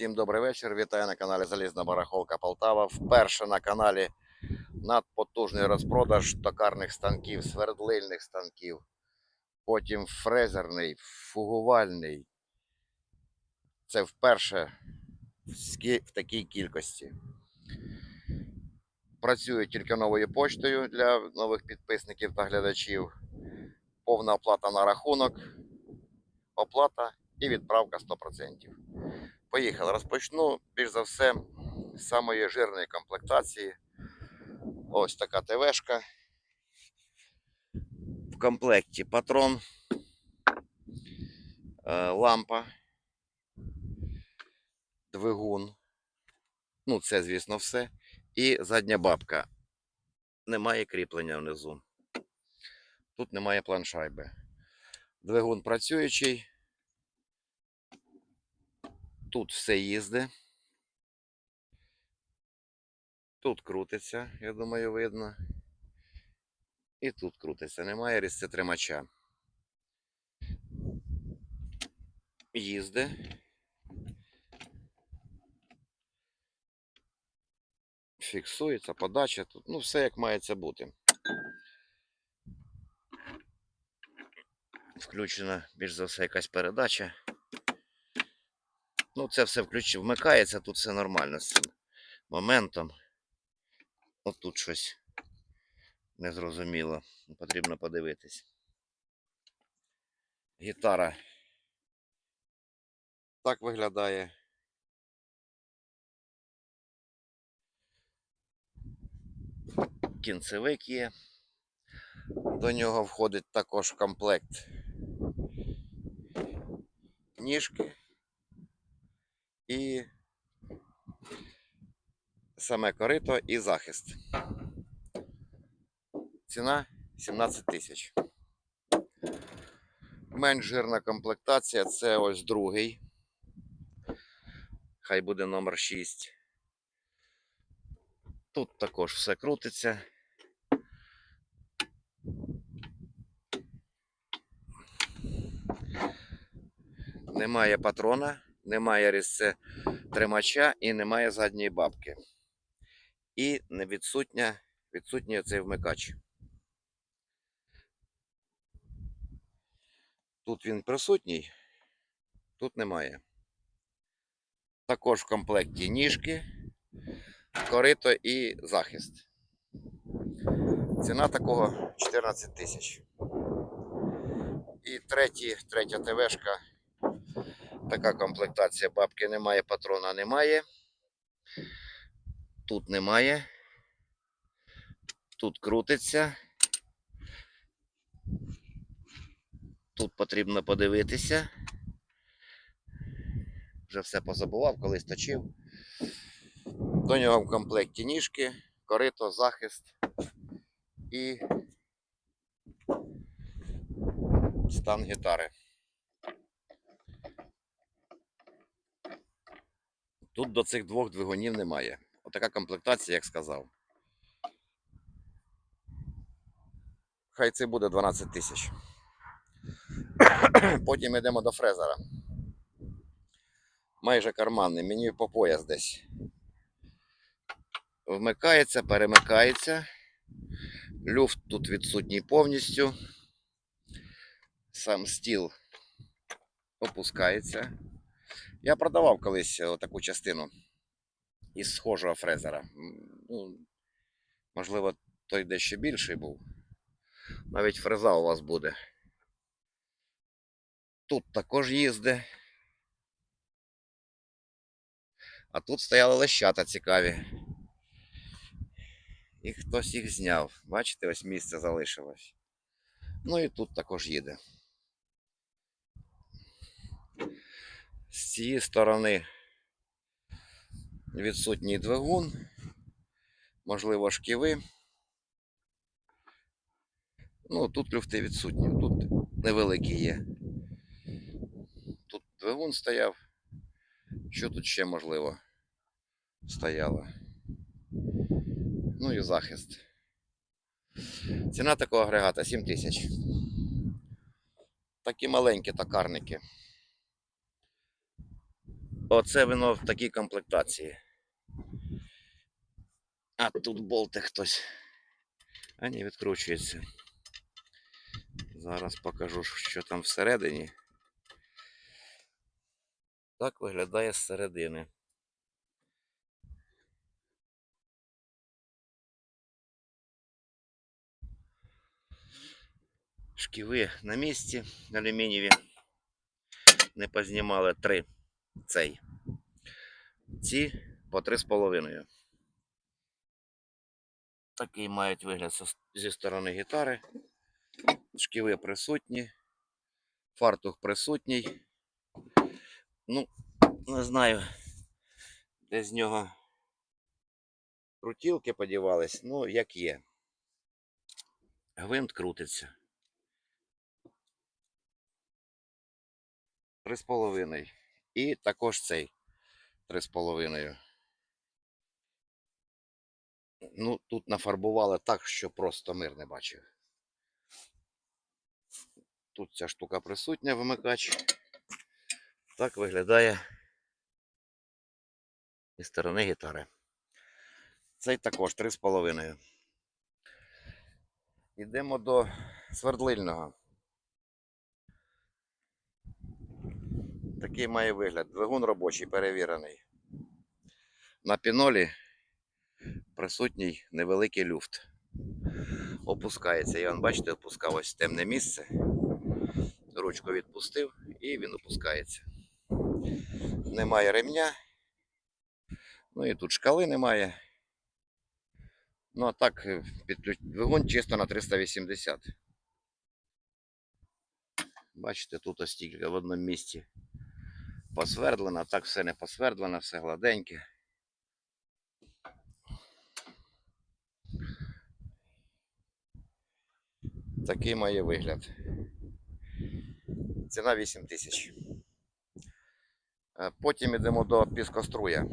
Всім добрий вечір. Вітаю на каналі Залізна Барахолка Полтава. Вперше на каналі надпотужний розпродаж токарних станків, свердлильних станків, потім фрезерний, фугувальний. Це вперше в такій кількості. Працюю тільки новою почтою для нових підписників та глядачів. Повна оплата на рахунок, оплата і відправка 100%. Поїхали. Розпочну більш за все з самої жирної комплектації. Ось така ТВшка. В комплекті патрон, е, лампа, двигун. Ну, це, звісно, все. І задня бабка. Немає кріплення внизу. Тут немає планшайби. Двигун працюючий. Тут все їздить. Тут крутиться, я думаю, видно. І тут крутиться. Немає різцетримача. Їзде. Фіксується, подача тут. Ну, все як мається бути. Включена більш за все якась передача. Ну, це все включ... вмикається, тут все нормально з цим моментом. От тут щось незрозуміло. Потрібно подивитись. Гітара так виглядає. Кінцевик є. До нього входить також в комплект ніжки і саме корито і захист. Ціна 17 тисяч. Менш жирна комплектація це ось другий. Хай буде номер 6. Тут також все крутиться. Немає патрона, немає різце тримача і немає задньої бабки. І відсутня, відсутній цей вмикач. Тут він присутній, тут немає. Також в комплекті ніжки, корито і захист. Ціна такого 14 тисяч. І третя ТВшка. Така комплектація бабки немає, патрона немає. Тут немає. Тут крутиться. Тут потрібно подивитися. Вже все позабував, колись точив. До нього в комплекті ніжки, корито, захист і стан гітари. Тут до цих двох двигунів немає. Отака комплектація, як сказав. Хай це буде 12 тисяч. Потім йдемо до фрезера. Майже карманний, мені по пояс десь. Вмикається, перемикається. Люфт тут відсутній повністю. Сам стіл опускається. Я продавав колись е, таку частину із схожого фрезера. Ну, можливо, той дещо більший був. Навіть фреза у вас буде. Тут також їзде. А тут стояли лещата цікаві. І хтось їх зняв. Бачите, ось місце залишилось. Ну і тут також їде. З цієї сторони відсутній двигун, можливо, шківи. Ну, тут люфти відсутні, тут невеликі є. Тут двигун стояв. Що тут ще можливо стояло? Ну і захист. Ціна такого агрегата 7 тисяч. Такі маленькі токарники. Оце вино в такій комплектації. А тут болтик хтось. А ні, відкручується. Зараз покажу, що там всередині. Так виглядає зсередини. Шківи на місці алюмінієві. Не познімали три цей. Ці по три з половиною. Такий мають вигляд зі сторони гітари. Шківи присутні. Фартух присутній. Ну, не знаю, де з нього крутілки подівались, ну, як є. Гвинт крутиться. Три з половиною. І також цей три з половиною. Ну, тут нафарбували так, що просто мир не бачив. Тут ця штука присутня, вимикач. Так виглядає зі сторони гітари. Цей також 3,5. Йдемо до свердлильного. Такий має вигляд. Двигун робочий, перевірений. На пінолі присутній невеликий люфт. Опускається. Я вам бачите, опускав ось темне місце. Ручку відпустив і він опускається. Немає ремня. Ну і тут шкали немає. Ну а так, е, двигун чисто на 380. Бачите, тут ось тільки в одному місці посвердлено, а так все не посвердлено, все гладеньке. Такий має вигляд. Ціна 8 тисяч. Е, Потім йдемо до піскоструя.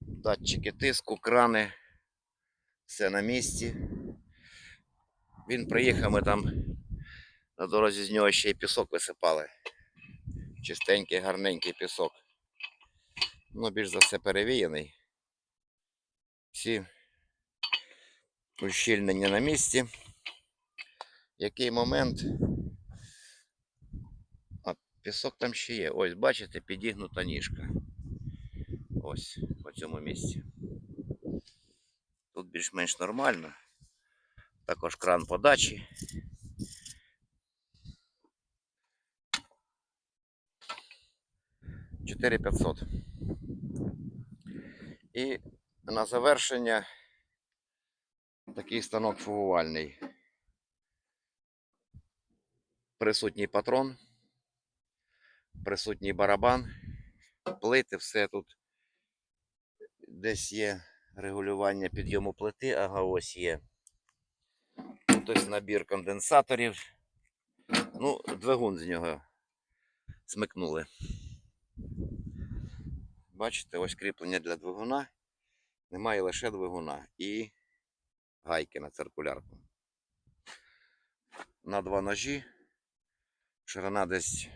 Датчики тиску, крани, все на місці. Він приїхав, ми там на дорозі з нього ще й пісок висипали. Чистенький, гарненький пісок. Ну, більш за все перевіяний. Всі ущільнення на місці. Який момент? А, пісок там ще є. Ось, бачите, підігнута ніжка. Ось, по цьому місці. Тут більш-менш нормально. Також кран подачі. Чотири 500. І на завершення такий станок фугувальний. Присутній патрон, присутній барабан, плити, все тут десь є регулювання підйому плити, ага, ось є. Тут набір конденсаторів. Ну, двигун з нього смикнули. Бачите, ось кріплення для двигуна. Немає лише двигуна і гайки на циркулярку. На два ножі. Ширина десь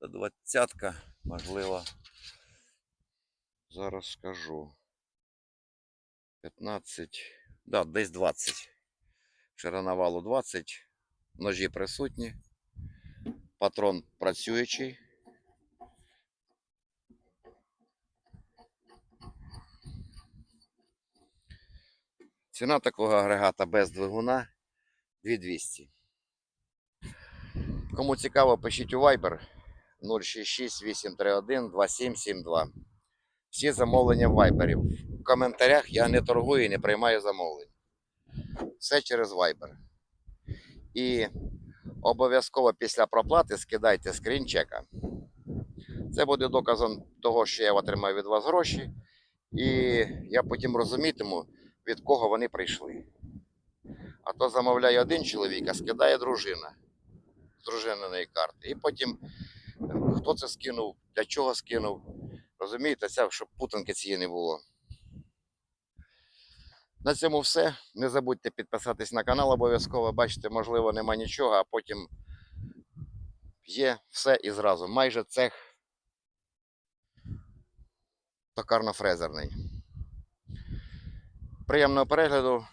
двадцятка, можливо. Зараз скажу. 15. Да, десь 20. Ширина валу 20. Ножі присутні. Патрон працюючий. Ціна такого агрегата без двигуна 2200. Кому цікаво, пишіть у Viber 066 831 2772. Всі замовлення в Viber. В коментарях я не торгую і не приймаю замовлень. Все через Viber. І обов'язково після проплати скидайте скрін чека. Це буде доказом того, що я отримаю від вас гроші, і я потім розумітиму, від кого вони прийшли. А то замовляє один чоловік, а скидає дружина з дружининої карти. І потім е, хто це скинув, для чого скинув. Розумієте, щоб путанки цієї не було. На цьому все. Не забудьте підписатись на канал обов'язково. Бачите, можливо, нема нічого, а потім є все і зразу. Майже цех токарно-фрезерний. Приємного перегляду.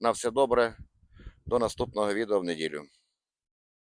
На все добре. До наступного відео в неділю.